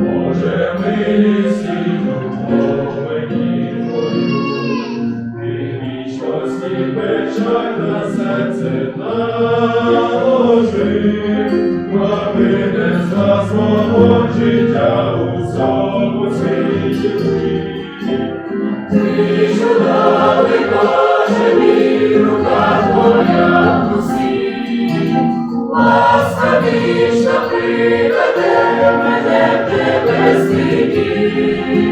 Боже, милість і ти вічності печаль на серце наложи, аби не свого життя у цьому. тебе сидів.